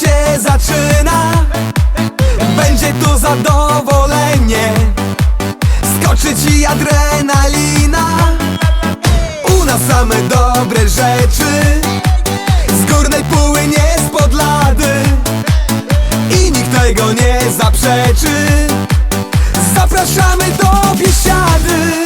się zaczyna. Będzie tu zadowolenie. Skoczy ci adrenalina. U nas same dobre rzeczy. Z górnej płynie spod lady. I nikt tego nie zaprzeczy. Zapraszamy do Biesiady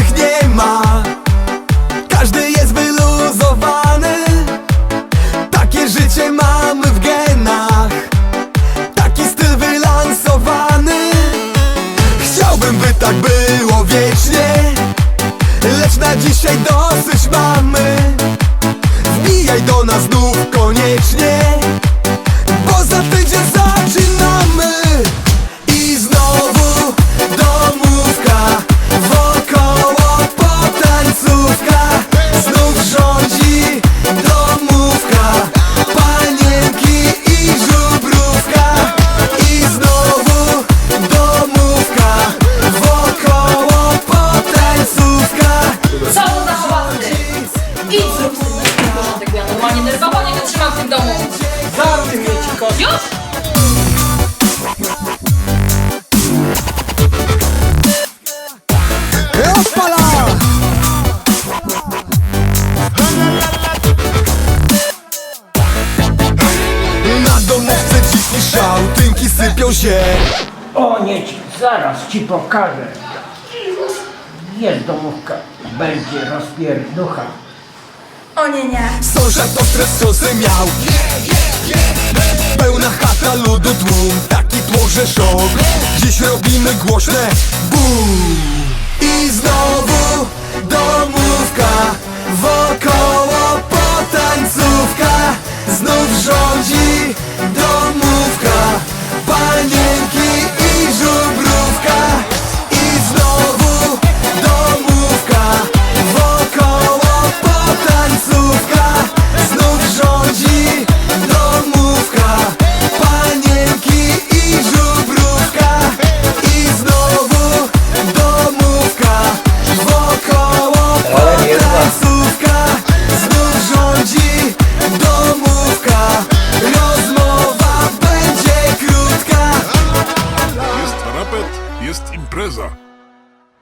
nie ma. Każdy jest wyluzowany. Takie życie mamy w genach. Taki styl wylansowany. Chciałbym, by tak było wiecznie. Lecz na dzisiaj dosyć mamy. Wbijaj do nas znów koniecznie Idź zrób z tym porządek, ja normalnie nerwowo nie wytrzymam w tym domu! Zamknij mnie ci kot. Już? Na domówce ciśnie szał, tynki sypią się O nie, ci, zaraz ci pokażę. Jest domówka, będzie rozpierducha. O nie, nie. Sąsiad to stres czasem miał Pełna chata ludu tłum Taki tłoże szok. Dziś robimy głośne BUM. I znowu domówka Wokoło Девушка